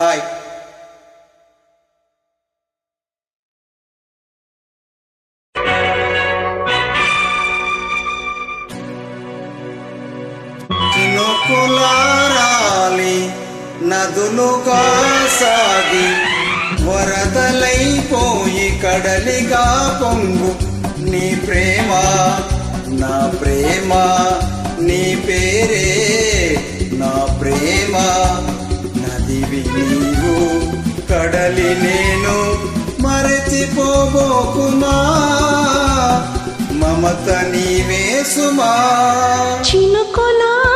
Hi చినుకులారాలి నదులుగా సాగి వరదలైపోయి కడలిగా పొంగు. నీ ప్రేమ నా ప్రేమ నీ పేరే కడలి నేను మరచిపోబోకుమా మమత నీవే సుమా. చినుకులారాలి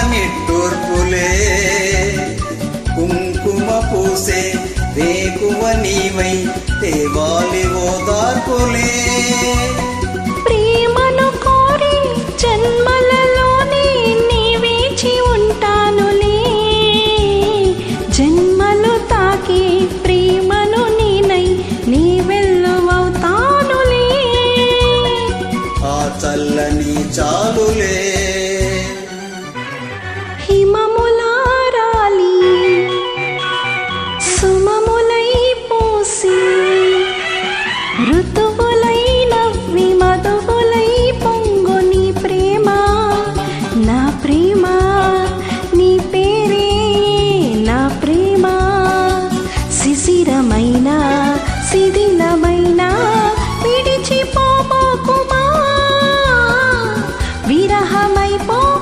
నిట్టూర్పులే. కుంకుమ పూసే వేకువ నీవై తేవాలి ఓదార్పులే. people.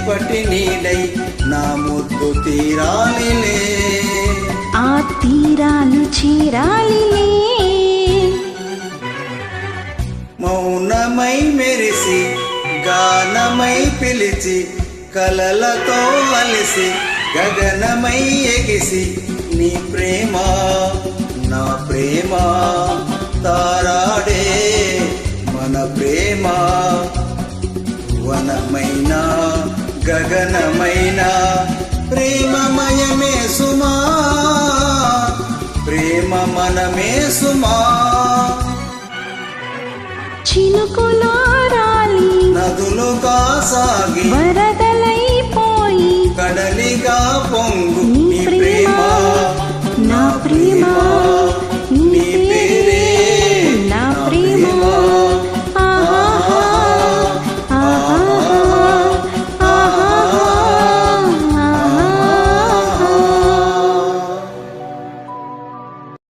రేపటి నీడై నా ముద్దు తీరాలిలే. ఆ తీరాలు చీరాలిలే. మౌనమై మెరిసి గానమై పిలిచి కలలతో అలిసి గగనమై ఎగిసి నీ ప్రేమ నా ప్రేమ తారాడే గగనమైన ప్రేమమయమే సుమా ప్రేమ మనమే సుమా చినుకులారాలి నదులుగా సాగి వరదలైపోయి కడలిగా పొంగి